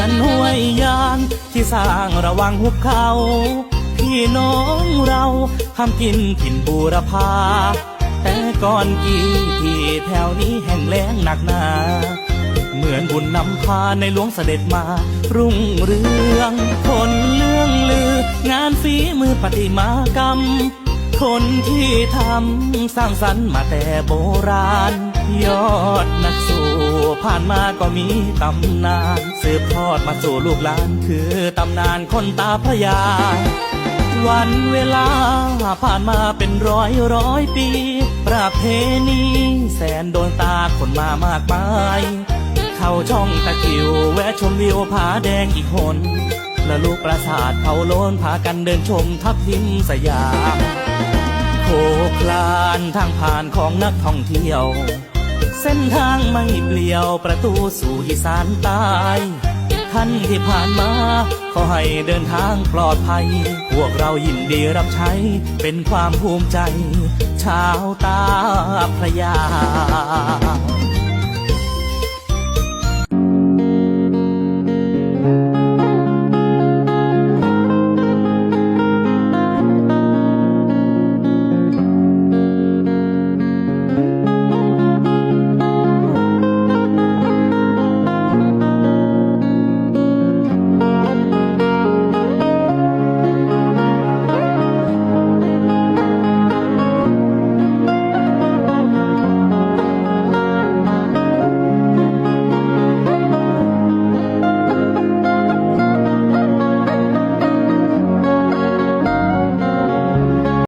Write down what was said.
อนห้วยยางที่สร้างระวังหุบเขา พี่น้องเราทำกินถิ่นบูรพา แต่ก่อนกี่ที่แถวนี้แห่งแล้งหนักหนาเหมือนบุญนำพาในหลวงเสด็จมา รุ่งเรืองคนเรื่องลือ งานฝีมือปฏิมากรรม คนที่ทำสร้างสรรค์มาแต่โบราณ ยอดนักสู้ ผ่านมาก็มีตำนานสืบทอดมาสู่ลูกหลานคือตำนานคนตาพระยา วันเวลาผ่านมาเป็นร้อยร้อยปี ประเพณีแสนโดนตาคนมามากมาย เข้าช่องตะกิวแวะชมวิวผาแดงอีกหนและลูกปราสาทเขาโลนพากันเดินชมทับทิมสยามโคคลานทางผ่านของนักท่องเที่ยว เส้นทางไม่เปลี่ยวประตูสู่อีสานใต้ท่านที่ผ่านมา ขอให้เดินทางปลอดภัย พวกเรายินดีรับใช้ เป็นความภูมิใจ ชาวตาพระยา